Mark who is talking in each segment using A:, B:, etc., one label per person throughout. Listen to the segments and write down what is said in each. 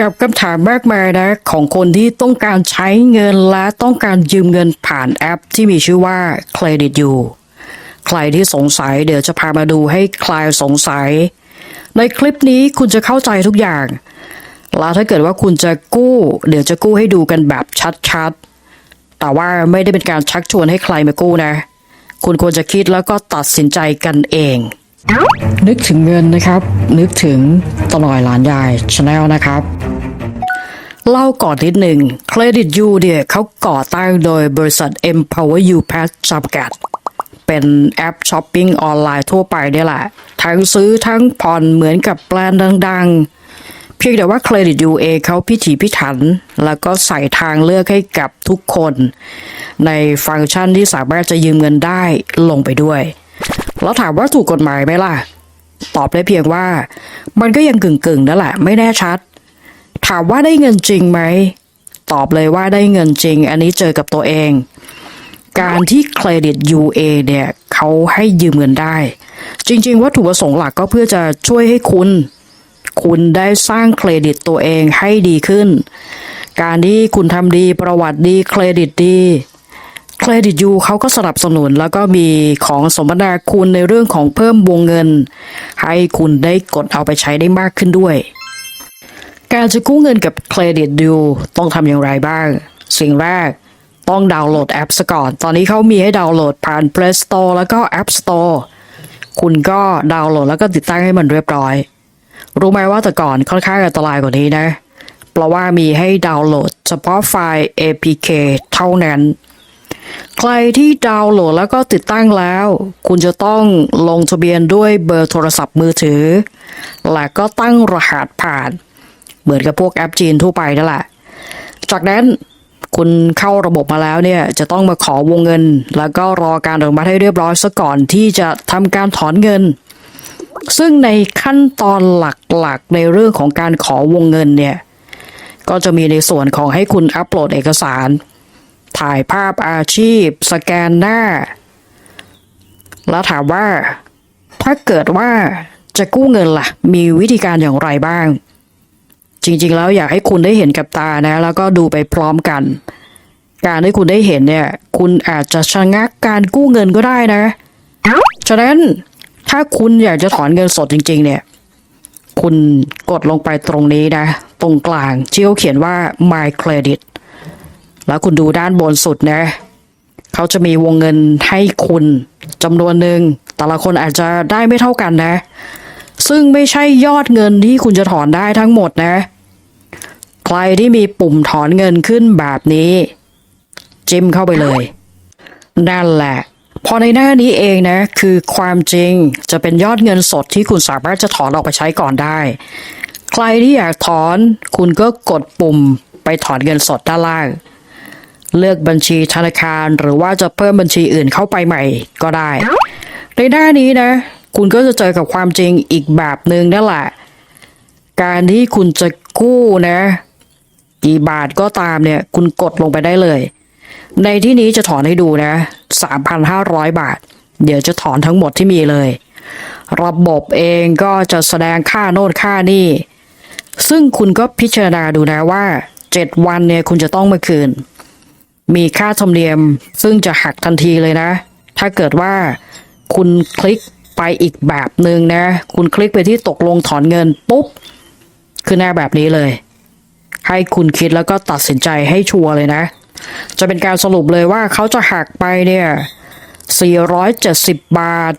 A: กับคำถามมากมายนะ ของคนที่ต้องการใช้เงินและต้องการยืมเงินผ่านแอปที่มีชื่อว่า Credit You ใครที่สงสัยเดี๋ยวจะพามาดูให้คลายสงสัย ในคลิปนี้คุณจะเข้าใจทุกอย่าง แล้วถ้าเกิดว่าคุณจะกู้ เดี๋ยวจะกู้ให้ดูกันแบบชัดๆ แต่ว่าไม่ได้เป็นการชักชวนให้ใครมากู้นะ คุณควรจะคิดแล้วก็ตัดสินใจกันเอง นึกถึงเงินนะครับ นึกถึงตลอยหลานยายชาแนลนะครับเล่าก่อนนิดหนึ่ง Credit U เนี่ยเขาก่อตั้งโดยบริษัท Empower You Pass จำกัด เป็นแอปช้อปปิ้งออนไลน์ทั่วไปนี่แหละ ทั้งซื้อทั้งผ่อนเหมือนกับแบรนด์ดังๆ เพียงแต่ว่า Credit U เอเขาพิถีพิถัน แล้วก็ใส่ทางเลือกให้กับทุกคน ในฟังก์ชันที่สามารถจะยืมเงินได้ลงไปด้วย แล้วถามว่าถูกกฎหมายไหมล่ะ ตอบได้เพียงว่า มันก็ยังกึ่งๆนั่นแหละ ไม่แน่ชัด ถามว่าได้เงินจริงไหม ตอบเลยว่าได้เงินจริง อันนี้เจอกับตัวเอง การที่เครดิต UA เนี่ยเขาให้ยืมเงินได้ จริง ๆ วัตถุประสงค์หลักก็เพื่อจะช่วยให้คุณ คุณได้สร้างเครดิตตัวเองให้ดีขึ้น การที่คุณทำดีประวัติดีเครดิตดี เครดิตยูเขาก็สนับสนุนแล้วก็มีของสมนาคุณในเรื่องของเพิ่มวงเงิน ให้คุณได้กดเอาไปใช้ได้มากขึ้นด้วย การจะกู้เงินกับเครดิตยูต้องทำอย่างไรบ้าง สิ่งแรกต้องดาวน์โหลดแอปซะก่อน ตอนนี้เขามีให้ดาวน์โหลดผ่าน Play Store แล้วก็ App Store คุณก็ดาวน์โหลดแล้วก็ติดตั้งให้มันเรียบร้อย รู้ไหมว่าแต่ก่อนค่อนข้างอันตรายกว่านี้นะ เพราะว่ามีให้ดาวน์โหลดเฉพาะไฟล์ APK เท่านั้น ใครที่ดาวน์โหลดแล้วก็ติดตั้งแล้ว คุณจะต้องลงทะเบียนด้วยเบอร์โทรศัพท์มือถือ และก็ตั้งรหัสผ่าน เหมือนกับพวกแอปจีนทั่วไปนั่นแหละ จากนั้นคุณเข้าระบบมาแล้วเนี่ยจะต้องมาขอวงเงิน แล้วก็รอการอนุมัติให้เรียบร้อยซะก่อนที่จะทำการถอนเงิน ซึ่งในขั้นตอนหลักๆในเรื่องของการขอวงเงินเนี่ยก็จะมีในส่วนของให้คุณอัปโหลดเอกสาร ถ่ายภาพอาชีพ สแกนหน้า แล้วถามว่า ถ้าเกิดว่าจะกู้เงินล่ะ มีวิธีการอย่างไรบ้าง จริง ๆ แล้วอยากให้คุณได้เห็นกับตานะ แล้วก็ดูไปพร้อมกัน การที่คุณได้เห็นเนี่ย คุณอาจจะชะงักการกู้เงินก็ได้นะ ฉะนั้นถ้าคุณอยากจะถอนเงินสดจริง ๆ เนี่ย คุณกดลงไปตรงนี้นะ ตรงกลางที่เขาเขียนว่า my credit แล้วคุณดูด้านบนสุดนะเขาจะมีวงเงินให้คุณจำนวนหนึ่งแต่ละคนอาจจะได้ไม่เท่ากันนะ ซึ่งไม่ใช่ยอดเงินที่คุณจะถอนได้ทั้งหมดนะ ใครที่มีปุ่มถอนเงินขึ้นแบบนี้ จิ้มเข้าไปเลยนั่นแหละ พอในหน้านี้เองนะ คือความจริงจะเป็นยอดเงินสดที่คุณสามารถจะถอนออกไปใช้ก่อนได้ ใครที่อยากถอน คุณก็กดปุ่มไปถอนเงินสดด้านล่าง เลือกบัญชีธนาคารหรือว่าจะเพิ่มบัญชีอื่นเข้าไปใหม่ก็ได้ ในหน้านี้นะ คุณก็จะเจอกับความจริงอีกแบบหนึ่งนั่นแหละ การที่คุณจะกู้นะ กี่บาทก็ตามเนี่ย คุณกดลงไปได้เลย ในที่นี้จะถอนให้ดูนะ 3,500 บาท เดี๋ยวจะถอนทั้งหมดที่มีเลย ระบบเองก็จะแสดงค่าโน่นค่านี่ ซึ่งคุณก็พิจารณาดูนะว่า 7 วันเนี่ยคุณจะต้องมาคืน มีค่าธรรมเนียมซึ่งจะหักทันทีเลยนะ ถ้าเกิดว่าคุณคลิกไปอีกแบบหนึ่งนะ คุณคลิกไปที่ตกลงถอนเงินปุ๊บคือหน้าแบบนี้เลย ให้คุณคิดแล้วก็ตัดสินใจให้ชัวร์เลยนะ จะเป็นการสรุปเลยว่าเขาจะหักไปเนี่ย 470 บาท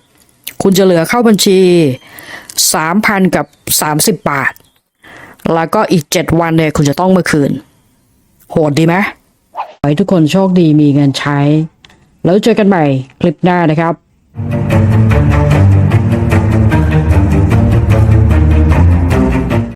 A: คุณจะเหลือเข้าบัญชี 3,000 กับ 30 บาท แล้วก็อีก 7 วันเนี่ยคุณจะต้องมาคืน โหดดีไหม ขอให้ทุกคนโชคดีมีเงินใช้ แล้วเจอกันใหม่คลิปหน้านะครับ